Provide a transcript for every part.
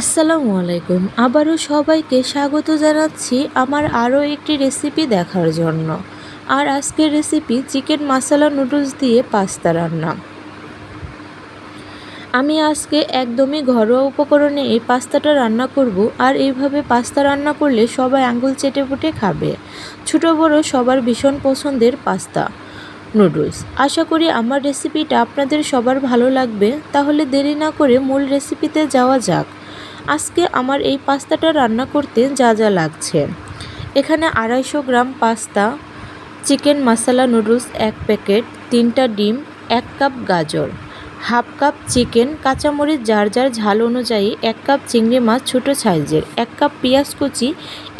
আসসালামু আলাইকুম। আবারও সবাইকে স্বাগত জানাচ্ছি আমার আরও একটি রেসিপি দেখার জন্য। আর আজকের রেসিপি চিকেন মশলা নুডলস দিয়ে পাস্তা রান্না। আমি আজকে একদমই ঘরোয়া উপকরণে এই পাস্তাটা রান্না করব আর এইভাবে পাস্তা রান্না করলে সবাই আঙ্গুল চেটে পুটে খাবে। ছোটো বড়ো সবার ভীষণ পছন্দের পাস্তা নুডলস। আশা করি আমার রেসিপিটা আপনাদের সবার ভালো লাগবে। তাহলে দেরি না করে মূল রেসিপিতে যাওয়া যাক। আজকে আমার এই পাস্তাটা রান্না করতে যা যা লাগছে। এখানে আড়াইশো gram pasta, chicken masala noodles এক প্যাকেট, তিনটা ডিম, এক কাপ গাজর, হাফ কাপ চিকেন, কাঁচামরিচ যার যার ঝাল অনুযায়ী, এক কাপ চিংড়ি মাছ ছোটো সাইজের, এক কাপ পেঁয়াজ কুচি,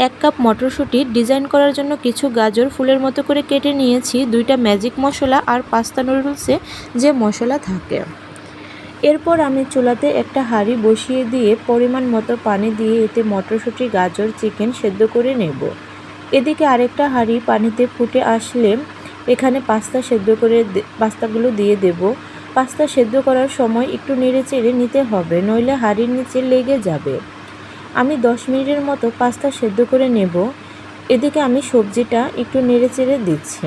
এক কাপ মটরশুঁটি। ডিজাইন করার জন্য কিছু গাজর ফুলের মতো করে কেটে নিয়েছি, দুইটা ম্যাজিক মশলা আর পাস্তা নুডলসে যে মশলা থাকে। এরপর আমি চুলাতে একটা হাঁড়ি বসিয়ে দিয়ে পরিমাণ মতো পানি দিয়ে এতে মটরশুঁটি, গাজর, চিকেন সেদ্ধ করে নেব। এদিকে আরেকটা হাঁড়ি পানিতে ফুটে আসলে এখানে পাস্তা সেদ্ধ করে পাস্তাগুলো দিয়ে দেব। পাস্তা সেদ্ধ করার সময় একটু নেড়ে চেড়ে নিতে হবে, নইলে হাঁড়ির নিচে লেগে যাবে। আমি দশ মিনিটের মতো পাস্তা সেদ্ধ করে নেব। এদিকে আমি সবজিটা একটু নেড়ে চেড়ে দিচ্ছি।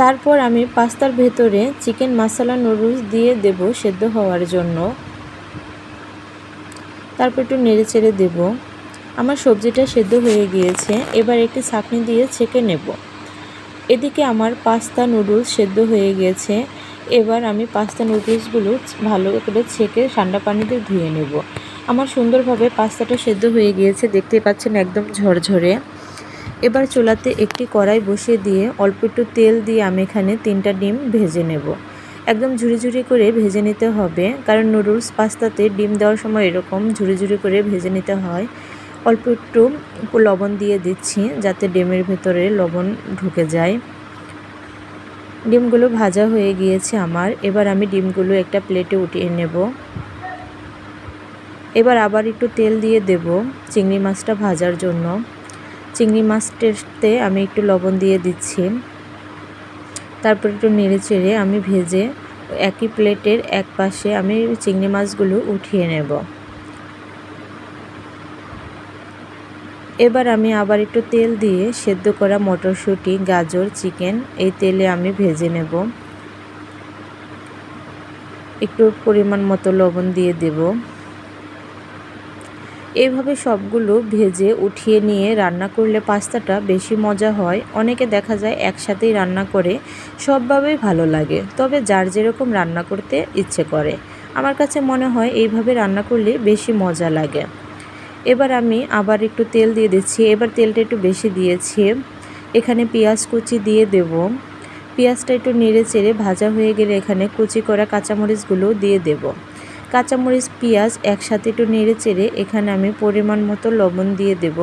তারপর আমি পাস্তার ভেতরে চিকেন মশলা নুডলস দিয়ে দেব সেদ্ধ হওয়ার জন্য। তারপর একটু নেড়ে চেড়ে দেব। আমার সবজিটা সেদ্ধ হয়ে গিয়েছে, এবার একটি ছাঁকনি দিয়ে ছেঁকে নেব। এদিকে আমার পাস্তা নুডলস সেদ্ধ হয়ে গিয়েছে এবার আমি পাস্তা নুডলসগুলো ভালো করে ছেঁকে ঠান্ডা পানিতে ধুয়ে নেব। আমার সুন্দরভাবে পাস্তাটা সেদ্ধ হয়ে গিয়েছে দেখতে পাচ্ছেন একদম ঝরঝরে। এবার চুলাতে একটি কড়াই বসিয়ে দিয়ে অল্প একটু তেল দিয়ে আমি এখানে তিনটা ডিম ভেজে নেব। একদম ঝুড়ি ঝুড়ি করে ভেজে নিতে হবে, কারণ নুডলস পাস্তাতে ডিম দেওয়ার সময় এরকম ঝুড়ি ঝুড়ি করে ভেজে নিতে হয়। অল্প একটু লবণ দিয়ে দিচ্ছি যাতে ডিমের ভেতরে লবণ ঢুকে যায়। ডিমগুলো ভাজা হয়ে গিয়েছে আমার, এবার আমি ডিমগুলো একটা প্লেটে উঠিয়ে নেব। এবার আবার একটু তেল দিয়ে দেব চিংড়ি মাছটা ভাজার জন্য। চিংড়ি মাছটাতে আমি একটু লবণ দিয়ে দিচ্ছি। তারপর একটু নেড়ে চেড়ে আমি ভেজে একই প্লেটের এক পাশে আমি চিংড়ি মাছগুলো উঠিয়ে নেব। এবার আমি আবার একটু তেল দিয়ে সেদ্ধ করা মটরশুঁটি, গাজর, চিকেন এই তেলে আমি ভেজে নেব। একটু পরিমাণ মতো লবণ দিয়ে দেবো। এইভাবে সবগুলো ভেজে উঠিয়ে নিয়ে রান্না করলে পাস্তাটা বেশি মজা হয়। অনেকে দেখা যায় একসাথেই রান্না করে, সবভাবেই ভালো লাগে। তবে যার যেরকম রান্না করতে ইচ্ছে করে। আমার কাছে মনে হয় এইভাবে রান্না করলে বেশি মজা লাগে। এবার আমি আবার একটু তেল দিয়ে দিচ্ছি। এবার তেলটা একটু বেশি দিয়েছি। এখানে পেঁয়াজ কুচি দিয়ে দেব। পেঁয়াজটা একটু নেড়ে চেড়ে ভাজা হয়ে গেলে এখানে কুচি করা কাঁচামরিচগুলো দিয়ে দেবো। কাঁচামরিচ, পেঁয়াজ একসাথে একটু নেড়ে চেড়ে এখানে আমি পরিমাণ মতো লবণ দিয়ে দেব।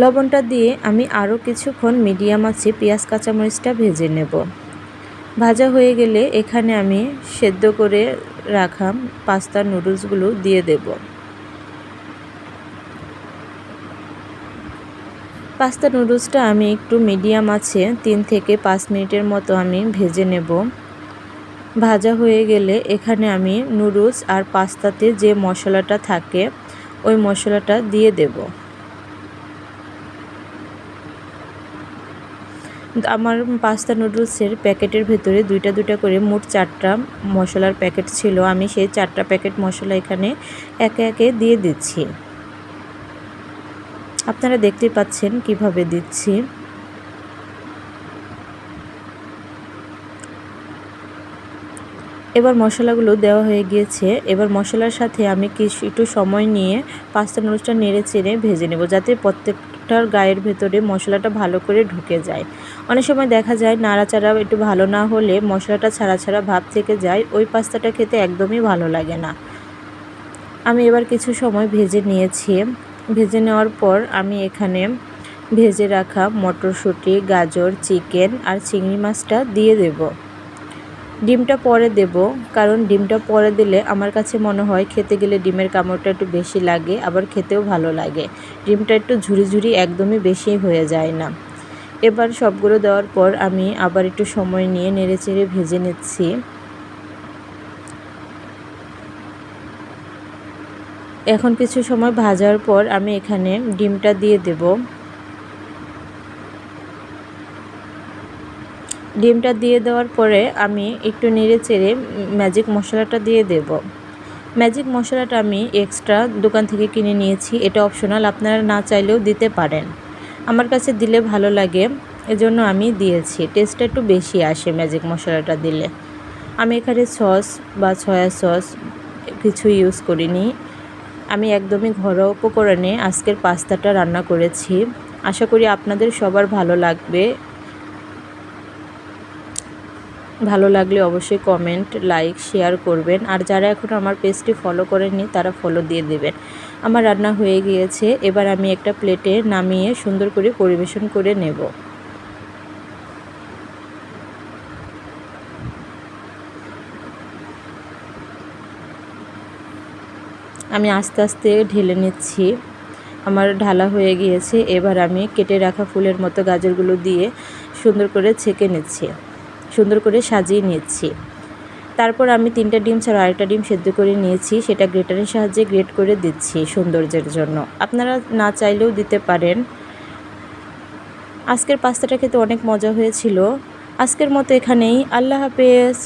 লবণটা দিয়ে আমি আরও কিছুক্ষণ মিডিয়াম আছে পেঁয়াজ, কাঁচামরিচটা ভেজে নেব। ভাজা হয়ে গেলে এখানে আমি সেদ্ধ করে রাখা পাস্তা নুডলসগুলো দিয়ে দেব। পাস্তা নুডলসটা আমি একটু মিডিয়াম আছে তিন থেকে পাঁচ মিনিটের মতো আমি ভেজে নেব। ভাজা হয়ে গেলে এখানে আমি নুডলস আর পাস্তাতে যে মশলাটা থাকে, ওই মশলাটা দিয়ে দেব। আমার পাস্তা নুডলসের প্যাকেটের ভেতরে দুইটা দুইটা করে মোট চারটা মশলার প্যাকেট ছিল। আমি সেই চারটা প্যাকেট মশলা এখানে একে একে দিয়ে দিচ্ছি। আপনারা দেখতে পাচ্ছেন কীভাবে দিচ্ছি। মশলাগুলো দেওয়া হয়ে গিয়েছে। এবার মশলার সাথে আমি কিছু একটু সময় নিয়ে পাস্তা নুডলসটা নেড়ে চেড়ে ভেজে নেব যাতে প্রত্যেকটার গায়ের ভেতরে মশলাটা ভালো করে ঢুকে যায়। অনেক সময় দেখা যায় নাড়াচাড়া একটু ভালো না হলে মশলাটা ছাড়া ছাড়া ভাব থেকে যায়, ওই পাস্তাটা খেতে একদমই ভালো লাগে না। আমি এবার কিছু সময় ভেজে নিয়েছি। ভেজে নেওয়ার পর আমি এখানে ভেজে রাখা মটরশুঁটি, গাজর, চিকেন আর চিংড়ি মাছটা দিয়ে দেবো। ডিমটা পরে দেব, কারণ ডিমটা পরে দিলে আমার কাছে মনে হয় খেতে গেলে ডিমের কামড়টা একটু বেশি লাগে, আবার খেতেও ভালো লাগে। ডিমটা একটু ঝুরি ঝুরি একদমই বেশি হয়ে যায় না। এবার সবগুলো দেওয়ার পর আমি আবার একটু সময় নিয়ে নেড়ে চেড়ে ভেজে নিচ্ছি। এখন কিছু সময় ভাজার পর আমি এখানে ডিমটা দিয়ে দেব। ডিমটা দিয়ে দেওয়ার পরে আমি একটু নেড়ে চেড়ে ম্যাজিক মশলাটা দিয়ে দেব। ম্যাজিক মশলাটা আমি এক্সট্রা দোকান থেকে কিনে নিয়েছি, এটা অপশনাল, আপনারা না চাইলেও দিতে পারেন। আমার কাছে দিলে ভালো লাগে, এজন্য আমি দিয়েছি। টেস্টটা একটু বেশি আসে ম্যাজিক মশলাটা দিলে। আমি এখানে সস বা সয়া সস কিছু ইউজ করিনি। আমি একদমই ঘরোয়া উপকরণে আজকের পাস্তাটা রান্না করেছি। আশা করি আপনাদের সবার ভালো লাগবে। ভালো লাগলে অবশ্যই কমেন্ট লাইক শেয়ার করবেন। আর যারা এখন আমার পেজটি ফলো করেননি, তারা ফলো দিয়ে দেবেন। আমার রান্না হয়ে গিয়েছে, এবার আমি একটা প্লেটে নামিয়ে সুন্দর করে পরিবেশন করে নেব। আমি আস্তে আস্তে ঢেলে নিচ্ছি। আমার ঢালা হয়ে গিয়েছে, এবার আমি কেটে রাখা ফুলের মতো গাজরগুলো দিয়ে সুন্দর করে ছেঁকে নিচ্ছি। সুন্দর করে সাজিয়ে নিয়েছি। তারপর আমি তিনটা ডিম ছাড়া আরেকটা ডিম সেদ্ধ করে নিয়েছি, সেটা গ্রেটারের সাহায্যে গ্রেট করে দিচ্ছি সৌন্দর্যের জন্য। আপনারা না চাইলেও দিতে পারেন। আজকের পাস্তাটা খেতে অনেক মজা হয়েছিল। আজকের মতো এখানেই। আল্লাহ হাফেজ।